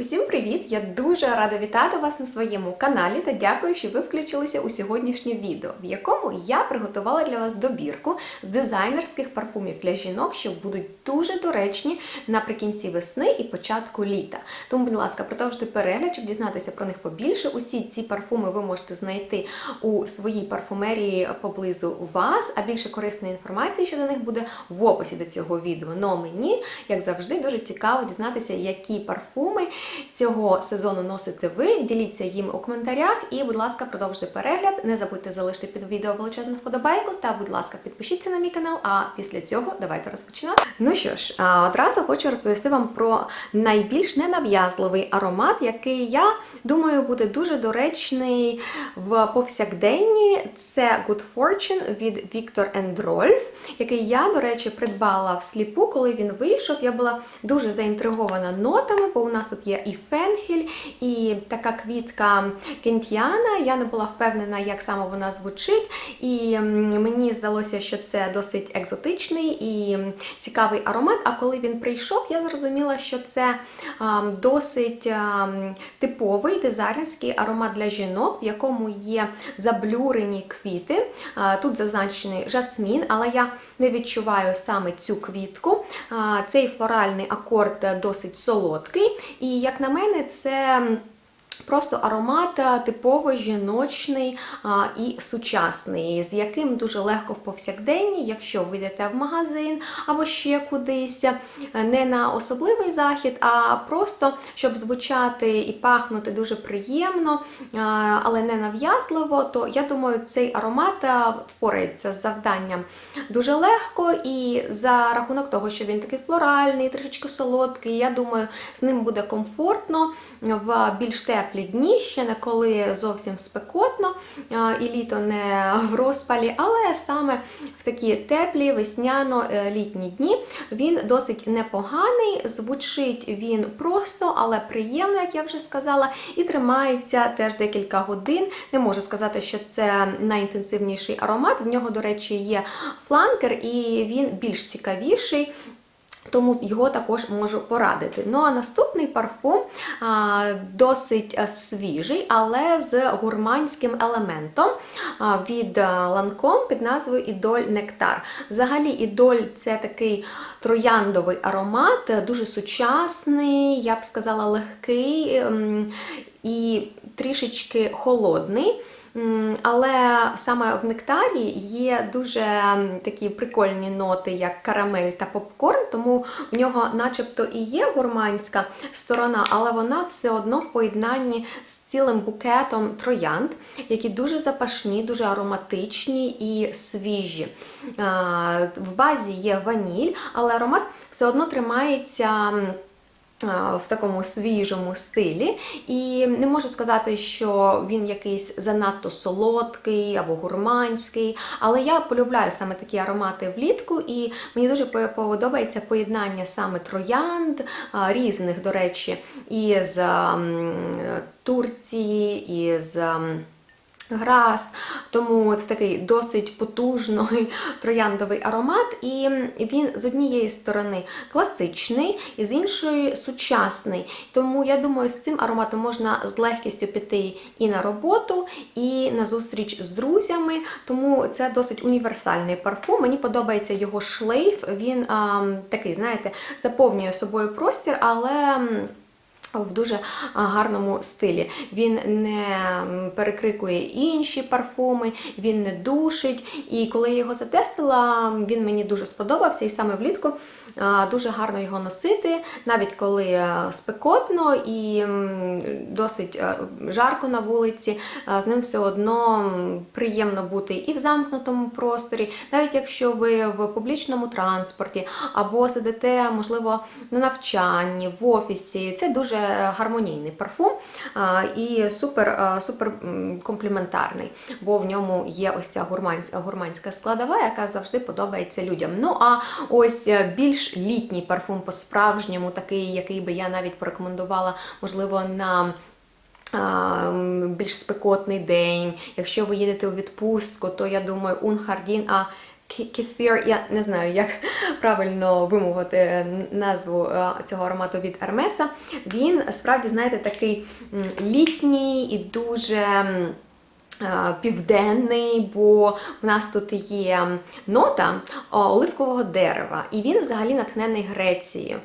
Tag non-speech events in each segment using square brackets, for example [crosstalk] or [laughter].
Усім привіт! Я дуже рада вітати вас на своєму каналі та дякую, що ви включилися у сьогоднішнє відео, в якому я приготувала для вас добірку з дизайнерських парфумів для жінок, що будуть дуже доречні наприкінці весни і початку літа. Тому, будь ласка, продовжуйте перегляд, щоб дізнатися про них побільше. Усі ці парфуми ви можете знайти у своїй парфумерії поблизу вас, а більше корисної інформації щодо них буде в описі до цього відео. Но мені, як завжди, дуже цікаво дізнатися, які парфуми цього сезону носите ви. Діліться їм у коментарях і, будь ласка, продовжуйте перегляд. Не забудьте залишити під відео величезну вподобайку та, будь ласка, підпишіться на мій канал. А після цього давайте розпочинати. Ну що ж, одразу хочу розповісти вам про найбільш ненав'язливий аромат, який я думаю буде дуже доречний в повсякденні. Це Good Fortune від Victor Rolf, який я, до речі, придбала всліпу, коли він вийшов. Я була дуже заінтригована нотами, бо у нас тут є і фенхель, і така квітка кентіана. Я не була впевнена, як саме вона звучить. І мені здалося, що це досить екзотичний і цікавий аромат. А коли він прийшов, я зрозуміла, що це досить типовий дизайнерський аромат для жінок, в якому є заблюрені квіти. Тут зазначений жасмін, але я не відчуваю саме цю квітку. Цей флоральний акорд досить солодкий, і як на мене, це. Просто аромат типово жіночний а, і сучасний, з яким дуже легко в повсякденні, якщо ви йдете в магазин або ще кудись, е, не на особливий захід, а просто щоб звучати і пахнути дуже приємно, а, але не нав'язливо, то я думаю, цей аромат впорається з завданням дуже легко і за рахунок того, що він такий флоральний, трішечки солодкий, я думаю, з ним буде комфортно в більш теплі дні, ще не коли зовсім спекотно і літо не в розпалі, але саме в такі теплі весняно-літні дні він досить непоганий, звучить він просто, але приємно, як я вже сказала, і тримається теж декілька годин. Не можу сказати, що це найінтенсивніший аромат. В нього, до речі, є фланкер, і він більш цікавіший. Тому його також можу порадити. Ну а наступний парфум а, досить свіжий, але з гурманським елементом а, від Lancome під назвою Ідоль Нектар. Взагалі, ідоль це такий трояндовий аромат, дуже сучасний, я б сказала, легкий ем, і трішечки холодний. Але саме в нектарі є дуже такі прикольні ноти, як карамель та попкорн, тому в нього, начебто, і є гурманська сторона, але вона все одно в поєднанні з цілим букетом троянд, які дуже запашні, дуже ароматичні і свіжі. В базі є ваніль, але аромат все одно тримається. В такому свіжому стилі. І не можу сказати, що він якийсь занадто солодкий або гурманський, але я полюбляю саме такі аромати влітку, і мені дуже подобається поєднання саме троянд, різних, до речі, із Турції, із. Грас, тому це такий досить потужний [laughs] трояндовий аромат, і він з однієї сторони класичний, і з іншої сучасний. Тому я думаю, з цим ароматом можна з легкістю піти і на роботу, і на зустріч з друзями. Тому це досить універсальний парфум. Мені подобається його шлейф. Він а, такий, знаєте, заповнює собою простір, але. В дуже гарному стилі. Він не перекрикує інші парфуми, він не душить. І коли я його затестила, він мені дуже сподобався, і саме влітку дуже гарно його носити, навіть коли е, спекотно і досить е, жарко на вулиці, з ним все одно приємно бути і в замкнутому просторі, навіть якщо ви в публічному транспорті або сидите, можливо, на навчанні, в офісі. Це дуже гармонійний парфум і супер, супер компліментарний, бо в ньому є ось ця гурманська, складова, яка завжди подобається людям. Ну а ось е, літній парфум по-справжньому, такий, який би я навіть порекомендувала, можливо, на більш спекотний день. Якщо ви їдете у відпустку, то я думаю, Унхардін, а Kefir, я не знаю, як [laughs] правильно вимовити назву е, цього аромату від Ермеса. Він справді, знаєте, такий літній і дуже. Е, Південний, бо в нас тут є нота оливкового дерева, і він взагалі натхнений Грецією.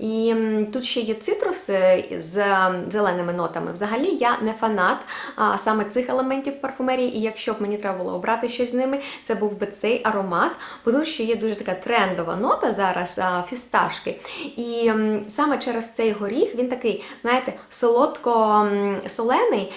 І тут ще є цитруси з зеленими нотами. Взагалі я не фанат а, саме цих елементів парфумерії, і якщо б мені треба було обрати щось з ними, це був би цей аромат. Бо тут ще є дуже така трендова нота зараз фісташки. І саме через цей горіх він такий, знаєте, солодко-солений.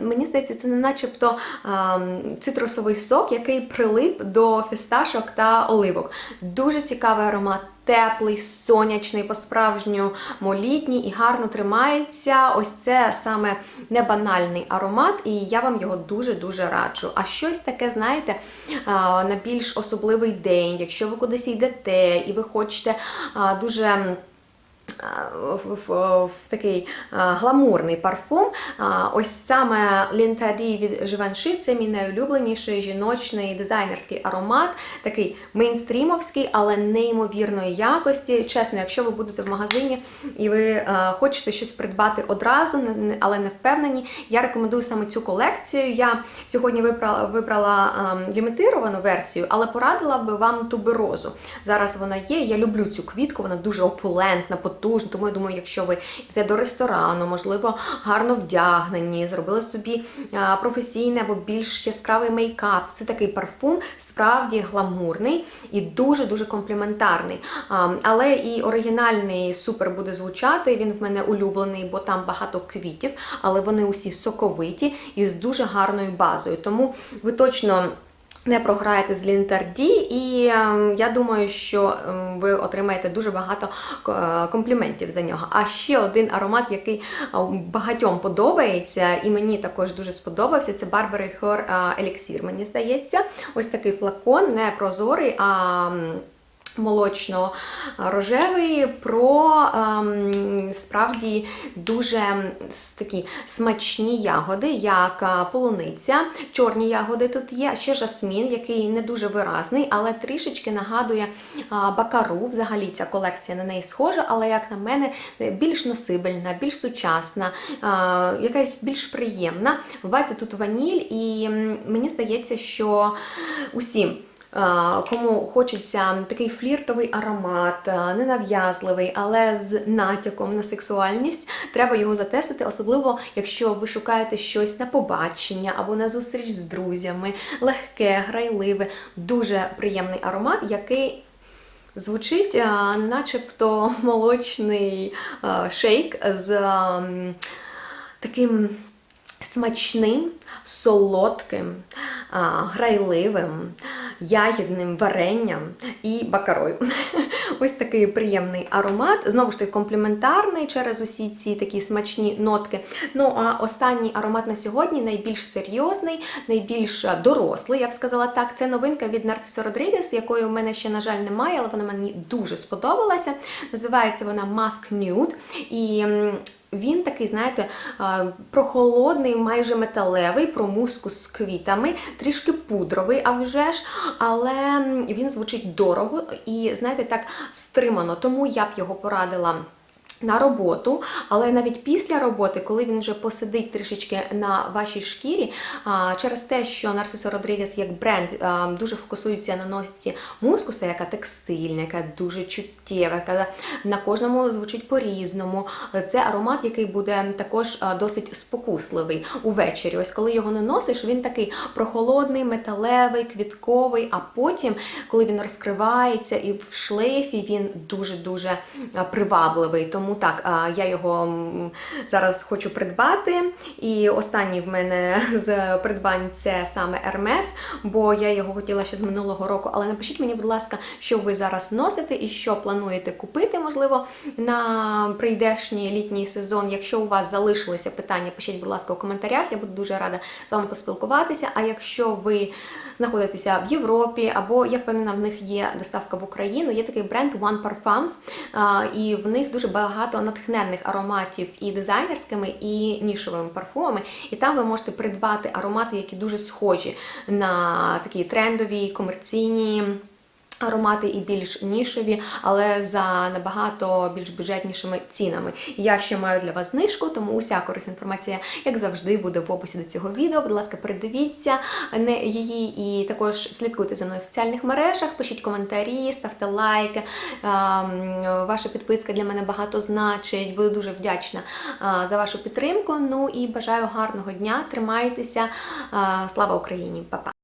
Мені здається, це не начебто а, цитрусовий сок, який прилип до фісташок та оливок. Дуже цікавий аромат. Теплий, сонячний, по-справжньому літній і гарно тримається. Ось це саме не банальний аромат, і я вам його дуже-дуже раджу. А щось таке, знаєте, на більш особливий день, якщо ви кудись йдете і ви хочете дуже. А, в, в, в такий а, гламурний парфум. А, ось саме Лінтаді від Givenchy – це мій найулюбленіший жіночний дизайнерський аромат, такий мейнстрімовський, але неймовірної якості. Чесно, якщо ви будете в магазині і ви е, хочете щось придбати одразу, але не впевнені, я рекомендую саме цю колекцію. Я сьогодні вибрала, вибрала ем, лімітировану версію, але порадила би вам туберозу. Зараз вона є. Я люблю цю квітку, вона дуже опулентна, потужна. Тому я думаю, якщо ви йдете до ресторану, можливо, гарно вдягнені, зробили собі а, професійний або більш яскравий мейкап. Це такий парфум, справді гламурний і дуже-дуже компліментарний. Але і оригінальний супер буде звучати. Він в мене улюблений, бо там багато квітів, але вони усі соковиті і з дуже гарною базою. Тому ви точно. Не програєте з Лінтарді, і ем, я думаю, що ем, ви отримаєте дуже багато е, компліментів за нього. А ще один аромат, який е, багатьом подобається, і мені також дуже сподобався. Це Burberry Her Еліксір, Elixir, мені здається. Ось такий флакон, не прозорий, а. Молочно-рожевий про ем, справді дуже такі смачні ягоди, як полуниця, чорні ягоди тут є, ще жасмін, який не дуже виразний, але трішечки нагадує а, бакару. Взагалі ця колекція на неї схожа, але, як на мене, більш носибельна, більш сучасна, а, якась більш приємна. В базі тут ваніль, і мені здається, що усім. А, Кому хочеться такий фліртовий аромат, а, ненав'язливий, але з натяком на сексуальність, треба його затестити, особливо якщо ви шукаєте щось на побачення або на зустріч з друзями, легке, грайливе, дуже приємний аромат, який звучить начебто [laughs] молочний шейк з таким смачним, солодким, грайливим, ягідним варенням і бакарою. [laughs] Ось такий приємний аромат. Знову ж таки, компліментарний через усі ці такі смачні нотки. Ну а останній аромат на сьогодні найбільш серйозний, найбільш дорослий, я б сказала так. Це новинка від Нарциso Родрігес, якої в мене ще, на жаль, немає, але вона мені дуже сподобалася. Називається вона Mask Nude. І він такий, знаєте, прохолодний, майже металевий, про муску з квітами, трішки пудровий, а вже ж, але він звучить дорого і, знаєте, так стримано. Тому я б його порадила. На роботу, але навіть після роботи, коли він вже посидить трішечки на вашій шкірі, через те, що Narciso Rodriguez як бренд дуже фокусується на носці мускуса, яка текстильна, яка дуже чуттєва, яка на кожному звучить по-різному. Це аромат, який буде також досить спокусливий увечері. Ось коли його наносиш, він такий прохолодний, металевий, квітковий, а потім, коли він розкривається і в шлейфі, він дуже-дуже привабливий. Тому так, я його зараз хочу придбати. І останній в мене [laughs] з придбань це саме Hermes, бо я його хотіла ще з минулого року. Але напишіть мені, будь ласка, що ви зараз носите і що плануєте купити, можливо, на прийдешній літній сезон. Якщо у вас залишилися питання, пишіть, будь ласка, у коментарях. Я буду дуже рада з вами поспілкуватися. А якщо ви знаходитися в Європі, або я впевнена, в них є доставка в Україну. Є такий бренд One Parfums, і в них дуже багато натхненних ароматів і дизайнерськими, і нішовими парфумами. І там ви можете придбати аромати, які дуже схожі на такі трендові, комерційні. Аромати і більш нішові, але за набагато більш бюджетнішими цінами. Я ще маю для вас знижку, тому уся корисна інформація, як завжди, буде в описі до цього відео. Будь ласка, передивіться її і також слідкуйте за мною в соціальних мережах, пишіть коментарі, ставте лайки. Ем, Ваша підписка для мене багато значить. Буду дуже вдячна за вашу підтримку. Ну і бажаю гарного дня. Тримайтеся. Слава Україні! Па-па!